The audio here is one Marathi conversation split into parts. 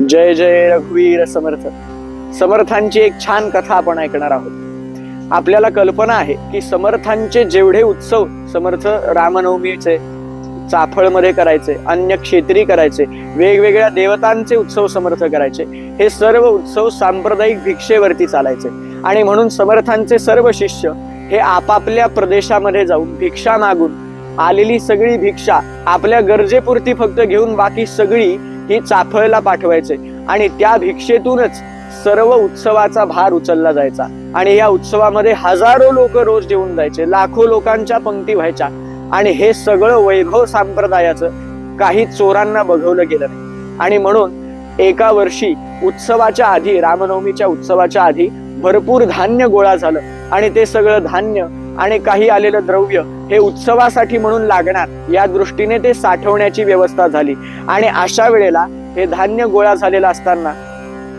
जय जय रघुवीर समर्थ. समर्थांची एक छान कथा आपण ऐकणार आहोत. आपल्याला कल्पना आहे की समर्थांचे जेवढे उत्सव समर्थ रामनवमीचे चाफळमध्ये करायचे अन्य क्षेत्री करायचे वेगवेगळ्या देवतांचे उत्सव समर्थ करायचे हे सर्व उत्सव सांप्रदायिक भिक्षेवरती चालायचे. आणि म्हणून समर्थांचे सर्व शिष्य हे आपापल्या प्रदेशामध्ये जाऊन भिक्षा मागून आलेली सगळी भिक्षा आपल्या गरजेपुरती फक्त घेऊन बाकी सगळी ही चाफळला पाठवायचे. आणि त्या भिक्षेतूनच सर्व उत्सवाचा भार उचलला जायचा. आणि या उत्सवामध्ये हजारो लोक रोज जेवून जायचे लाखो लोकांच्या पंक्ती व्हायच्या. आणि हे सगळं वैभव संप्रदायाचं काही चोरांना बघवलं गेलं नाही. आणि म्हणून एका वर्षी उत्सवाच्या आधी रामनवमीच्या उत्सवाच्या आधी भरपूर धान्य गोळा झालं. आणि ते सगळं धान्य आणि काही आलेलं द्रव्य हे उत्सवासाठी म्हणून लागणार या दृष्टीने ते साठवण्याची व्यवस्था झाली. आणि अशा वेळेला हे धान्य गोळा झालेलं असताना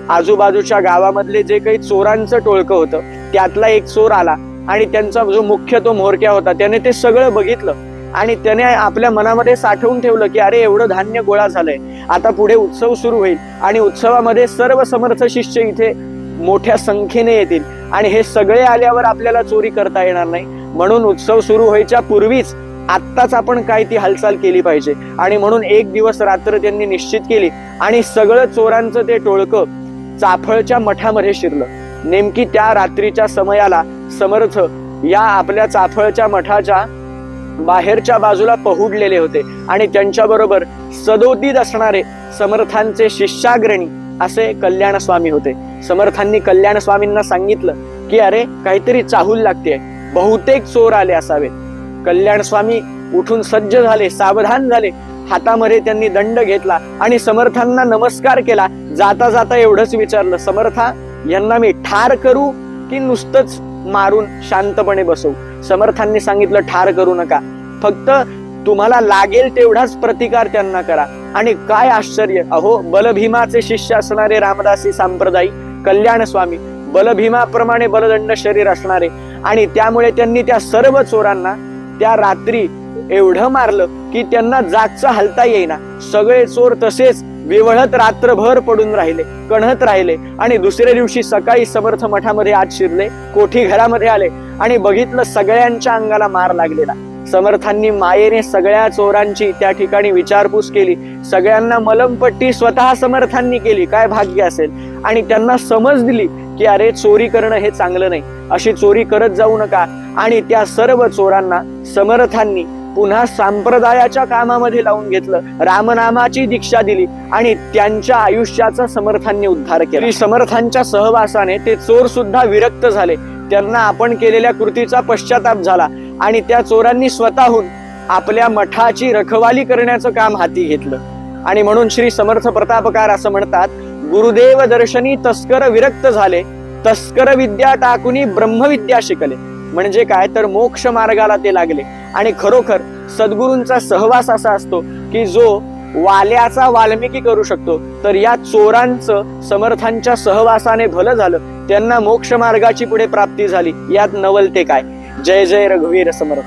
आजूबाजूच्या गावामधले जे काही चोरांचं टोळकं होतं त्यातला एक चोर आला आणि त्यांचा जो मुख्य तो म्होरक्या होता त्याने ते सगळं बघितलं. आणि त्याने आपल्या मनामध्ये साठवून ठेवलं की अरे एवढं धान्य गोळा झालंय. आता पुढे उत्सव सुरू होईल. आणि उत्सवामध्ये सर्व समर्थ शिष्य इथे मोठ्या संख्येने येतील. आणि हे सगळे आल्यावर आपल्याला चोरी करता येणार नाही. म्हणून उत्सव सुरू व्हायच्या पूर्वीच आत्ताच आपण काय ती हालचाल केली पाहिजे. आणि म्हणून एक दिवस रात्र त्यांनी निश्चित केली. आणि सगळं चोरांचं ते टोळकं चाफळच्या मठामध्ये शिरलं. नेमकी त्या रात्रीच्या समयाला समर्थ या आपल्या चाफळच्या मठाच्या बाहेरच्या बाजूला पहुडलेले होते. आणि त्यांच्याबरोबर सदोदित असणारे समर्थांचे शिष्याग्रणी असे कल्याण स्वामी होते. समर्थांनी कल्याण स्वामींना सांगितलं की अरे काहीतरी चाहूल लागते बहुतेक चोर आले असावेत. कल्याण स्वामी उठून सज्ज झाले सावधान झाले. हातामध्ये त्यांनी दंड घेतला आणि समर्थांना नमस्कार केला. जाता जाता एवढंच विचारलं समर्था यांना मी ठार करू की नुसतंच मारून शांतपणे बसवू? समर्थांनी सांगितलं ठार करू नका. फक्त तुम्हाला लागेल तेवढाच प्रतिकार त्यांना करा. आणि काय आश्चर्य. अहो बलभीमाचे शिष्य असणारे रामदासी सांप्रदायिक कल्याण स्वामी बलभीमाप्रमाणे बलदंड शरीर असणारे आणि त्यामुळे त्यांनी त्या सर्व चोरांना त्या रात्री एवढं मारलं की त्यांना जागचा हलता येईना. सगळे चोर तसेच विवळत रात्रभर पडून राहिले कणहत राहिले आणि दुसऱ्या दिवशी सकाळी समर्थ मठामध्ये आत शिरले कोठी घरामध्ये आले आणि बघितलं सगळ्यांच्या अंगाला मार लागलेला. समर्थांनी मायेने सगळ्या चोरांची त्या ठिकाणी विचारपूस केली. सगळ्यांना मलमपट्टी स्वतः समर्थांनी केली. काय भाग्य असेल? आणि त्यांना समज दिली की अरे चोरी करणं हे चांगलं नाही. अशी चोरी करत जाऊ नका. आणि त्या सर्व चोरांना समर्थांनी पुन्हा संप्रदायाच्या कामामध्ये लावून घेतलं. रामनामाची दीक्षा दिली आणि त्यांच्या आयुष्याचा समर्थांनी उद्धार केला. समर्थांच्या सहवासाने ते चोर सुद्धा विरक्त झाले. त्यांना आपण केलेल्या कृतीचा पश्चाताप झाला. आणि त्या चोरांनी स्वतःहून आपल्या मठाची रखवाली करण्याचं काम हाती घेतलं. आणि म्हणून श्री समर्थ प्रतापकार असं म्हणतात गुरुदेव दर्शनी तस्कर विरक्त झाले तस्कर विद्या टाकुनी ब्रह्मविद्या शिकले. म्हणजे काय तर मोक्ष मार्गाला ते लागले. आणि खरोखर सद्गुरूंचा सहवास असा असतो की जो वाल्याचा वाल्मिकी करू शकतो. तर या चोरांचं समर्थांच्या सहवासाने भलं झालं. त्यांना मोक्ष मार्गाची पुढे प्राप्ती झाली. यात नवल ते काय? जय जय रघुवीर समर्थ.